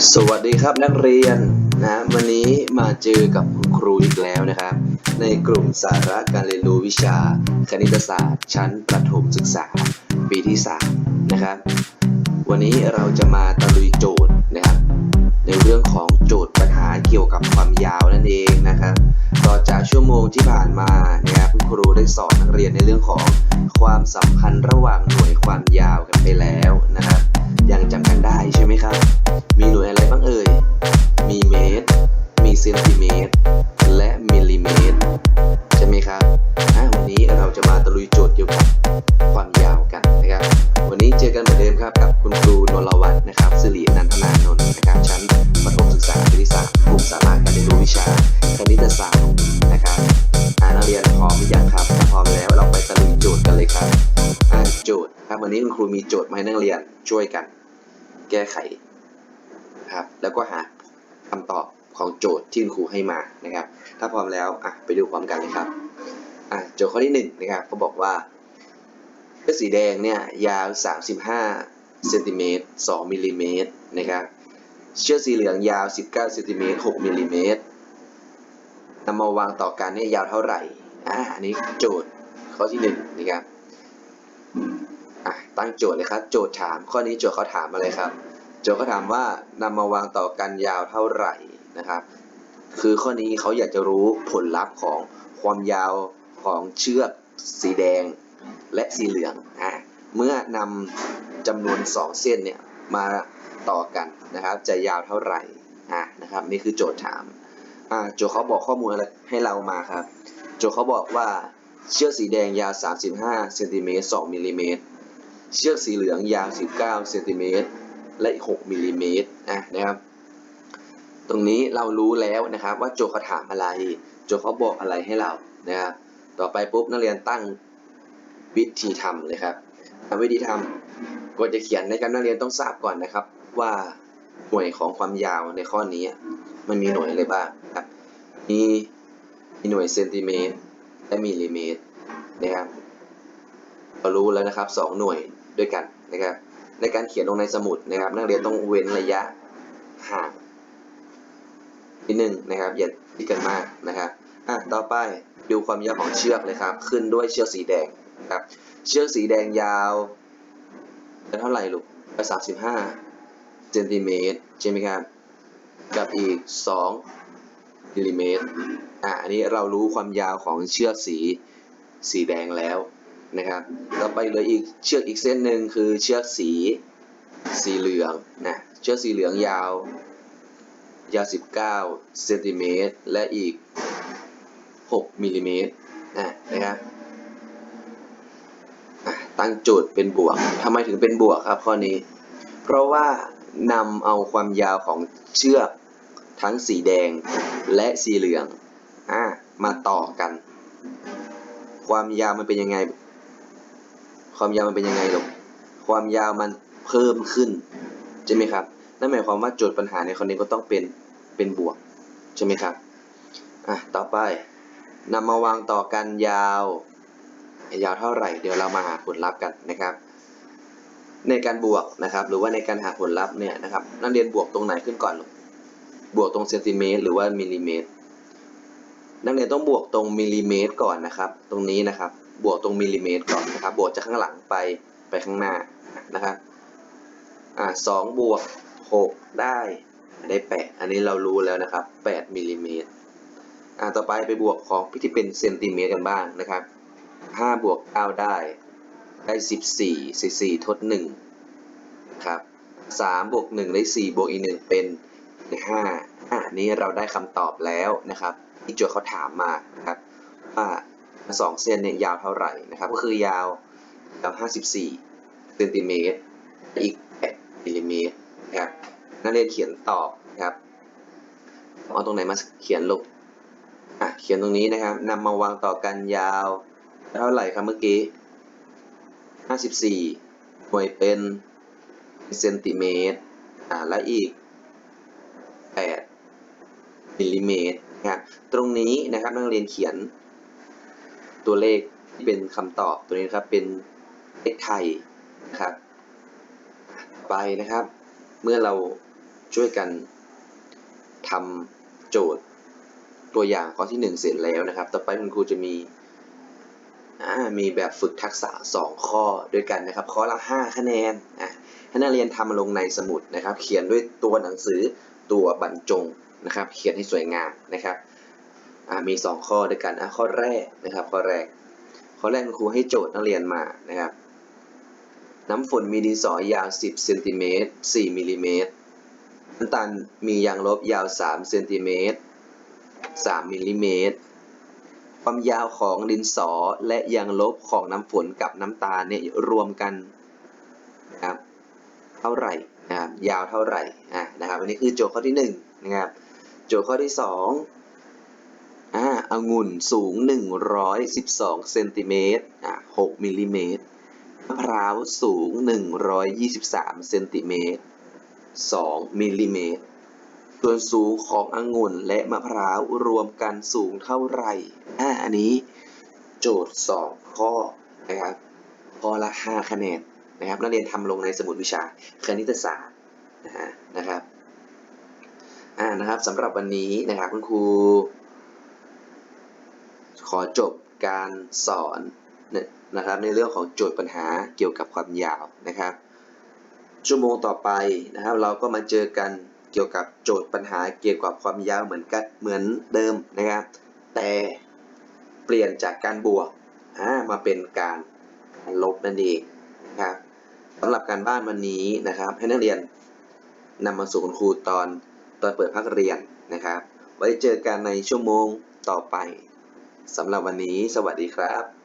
สวัสดีครับนักเรียนนะวันนี้มาเจอกับคุณครูอีกแล้วนะครับ ในกลุ่มสาระการเรียนรู้วิชา คณิตศาสตร์ ชั้นประถมศึกษา ปีที่ 3 นะครับ วันนี้เราจะมาตะลุยโจทย์นะครับ ในเรื่องของโจทย์ปัญหาเกี่ยวกับความยาวนั่นเองนะครับต่อจากชั่วโมงที่ผ่านมานะครับคุณครูได้สอนนักเรียนในเรื่องของความสัมพันธ์ระหว่างหน่วยความยาวกันไปแล้วนะครับ ยังจำกันได้ใช่ไหมครับ มีหน่วยอะไรบ้างเอ่ย มีเมตร มีเซนติเมตร และมิลลิเมตร ใช่ไหมครับวันนี้เราจะมาตะลุยโจทย์เกี่ยวกับความยาวกันนะครับ วันนี้เจอกันเหมือนเดิมครับกับคุณครูนรวัฒน์นะครับสิรินันทนานนท์นะครับชั้นประถมศึกษาปีที่สามกลุ่มสาระการเรียนรู้วิชาคณิตศาสตร์นะครับอ่านักเรียนพร้อมหรือยังครับถ้าพร้อมแล้วเราไปตะลุยโจทย์กันเลยครับอ่าโจทย์ครับวันนี้คุณครูมีโจทย์มาให้นักเรียนช่วยกัน แก้ไขนะครับ แล้วก็หาคำตอบของโจทย์ที่ครูให้มานะครับ ถ้าพร้อมแล้วอะไปดูพร้อมกันเลยครับอะโจทย์ข้อที่หนึ่งนะครับเขาบอกว่าเชือสีแดงเนี่ยยาว 35เซนติเมตร2มิลลิเมตรนะครับเชือกสีเหลืองยาว 19เซนติเมตร6มิลลิเมตรนำมาวางต่อกันเนี่ยยาวเท่าไหร่อะอันนี้โจทย์ข้อที่หนึ่งนะครับอะตั้งโจทย์เลยครับ โจทย์ถามข้อนี้โจทย์เขาถามมาเลยครับ โจทย์เขาถามว่านำมาวางต่อกันยาวเท่าไหร่นะครับ คือข้อนี้เขาอยากจะรู้ผลลัพธ์ของความยาวของเชือกสีแดงและสีเหลืองอะเมื่อนำจำนวน 2 เส้นเนี่ยมาต่อกันนะครับ จะยาวเท่าไหร่อะนะครับนี่คือโจทย์ถามอะโจเขาบอกข้อมูลอะไรให้เรามาครับ โจเขาบอกว่าเชือกสีแดงยาว 35เซนติเมตร2มิลลิเมตรเชือกสีเหลืองยาว 19เซนติเมตร และ6มิลลิเมตรนะครับ ตรงนี้เรารู้แล้วนะครับว่าโจเขาถามอะไร โจเขาบอกอะไรให้เรานะครับต่อไปปุ๊บนักเรียนตั้งวิธีทำเลยครับวิธีทำก่อนจะเขียนนะครับนักเรียนต้องทราบก่อนนะครับ ว่าหน่วยของความยาวในข้อนี้มันมีหน่วยอะไรบ้างครับมีมีหน่วยเซนติเมตรและมิลลิเมตรนะครับเรารู้แล้วนะครับสองหน่วยด้วยกันนะครับ ในการเขียนลงในสมุดนะครับ นักเรียนต้องเว้นระยะห่างนิดนึงนะครับอย่าที่กันมากนะครับอะต่อไปดูความยาวของเชือกเลยครับ ขึ้นด้วยเชือกสีแดงนะครับเชือกสีแดงยาวเท่าไหร่ลูกไปสามสิบห้าเซนติเมตรใช่ไหมครับกับอีกสองมิลลิเมตรอะอันนี้เรารู้ความยาวของเชือกสีสีแดงแล้ว นะครับต่อไปเหลยอีกเชือกอีกเส้นหนึ่งคือเชือกสีสีเหลืองนะเชือกสีเหลืองยาวยาว 19เซนติเมตรและอีก 6มิลลิเมตรนะนะครับตั้งโจทย์เป็นบวกทำไมถึงเป็นบวกครับข้อนี้ เพราะว่านำเอาความยาวของเชือกทั้งสีแดงและสีเหลืองอะมาต่อกัน ความยาวมันเป็นยังไง ความยาวมันเป็นยังไงลูกความยาวมันเพิ่มขึ้นใช่ไหมครับนั่นหมายความว่าโจทย์ปัญหาในข้อนี้ก็ต้องเป็นเป็นบวกใช่ไหมครับอะต่อไปนำมาวางต่อกันยาว ยาวเท่าไหร่ เดี๋ยวเรามาหาผลลัพธ์กันนะครับ ในการบวกนะครับ หรือว่าในการหาผลลัพธ์เนี่ยนะครับนักเรียนบวกตรงไหนขึ้นก่อนลูกบวกตรงเซนติเมตรหรือว่ามิลลิเมตร นักเรียนต้องบวกตรงมิลลิเมตรก่อนนะครับ ตรงนี้นะครับ บวกตรงมิลลิเมตรก่อนนะครับ บวกจากข้างหลังไปไปข้างหน้านะครับอ่าสองบวกหกได้ได้แปดอันนี้เรารู้แล้วนะครับแปดมิลลิเมตรอ่าต่อไปไปบวกของที่เป็นเซนติเมตรกันบ้างนะครับห้าบวกเก้าได้ได้สิบสี่สี่สี่ทดหนึ่งครับสามบวกหนึ่งได้สี่บวกอีกหนึ่งเป็นห้าอ่านี้เราได้คำตอบแล้วนะครับ ที่โจทย์เขาถามมานะครับว่าสองเส้นเนี่ยยาวเท่าไหร่นะครับ ก็คือยาวยาว54เซนติเมตรอีก8มิลลิเมตรนะครับนักเรียนเขียนตอบนะครับเอาตรงไหนมาเขียนลูกอะเขียนตรงนี้นะครับนำมาวางต่อกันยาวเท่าไหร่ครับเมื่อกี้ 54 หน่วยเป็นเซนติเมตรอ่าและอีก 8มิลลิเมตร นะตรงนี้นะครับนักเรียนเขียนตัวเลขที่เป็นคำตอบตัวนี้นะครับเป็นเลขไทยนะครับไปนะครับ เมื่อเราช่วยกันทำโจทย์ตัวอย่างข้อที่ 1 เสร็จแล้วนะครับ ต่อไปคุณครูจะมีมีแบบฝึกทักษะ 2 ข้อด้วยกันนะครับ ข้อละ 5 คะแนนอะให้นักเรียนทำลงในสมุดนะครับ เขียนด้วยตัวหนังสือตัวบรรจง นะครับ เขียนให้สวยงามนะครับอ่ามี 2 ข้อด้วยกันข้อแรกนะครับ ข้อแรก ข้อแรกคุณครูให้โจทย์นักเรียนมานะครับ น้ำฝนมีดินสอยาว 10เซนติเมตร4มิลลิเมตรน้ำตาลมียางลบยาว3เซนติเมตร3มิลลิเมตรความยาวของดินสอและยางลบของน้ำฝนกับน้ำตาลเนี่ยรวมกันนะครับเท่าไหร่นะครับยาวเท่าไหร่อะนะครับอันนี้คือโจทย์ข้อที่หนึ่งนะครับ จทย์ข้อที่สองอ่าองุ่นสูง 112เซนติเมตรอะ6มิลลิเมตรมะพร้าวสูง 123เซนติเมตร2มิลลิเมตรส่วนสูงขององุ่นและมะพร้าวรวมกันสูงเท่าไหร่อ่าอันนี้โจทย์ 2 ข้อนะครับข้อละ 5 คะแนนนะครับนักเรียนทำลงในสมุดวิชาคณิตศาสตร์นะฮะนะครับ นะครับสำหรับวันนี้นะครับคุณครู ขอจบการสอนนะครับในเรื่องของโจทย์ปัญหาเกี่ยวกับความยาวนะครับ ชั่วโมงต่อไปนะครับ เราก็มาเจอกันเกี่ยวกับโจทย์ปัญหาเกี่ยวกับความยาวเหมือนกันเหมือนเดิมนะครับ แต่เปลี่ยนจากการบวกมาเป็นการลบนั่นเองนะครับสำหรับการบ้านวันนี้นะครับ ให้นักเรียนนำมาสู่คุณครูตอน ตอนเปิดภาคเรียนนะครับ ไว้เจอกันในชั่วโมงต่อไปสำหรับวันนี้ สวัสดีครับ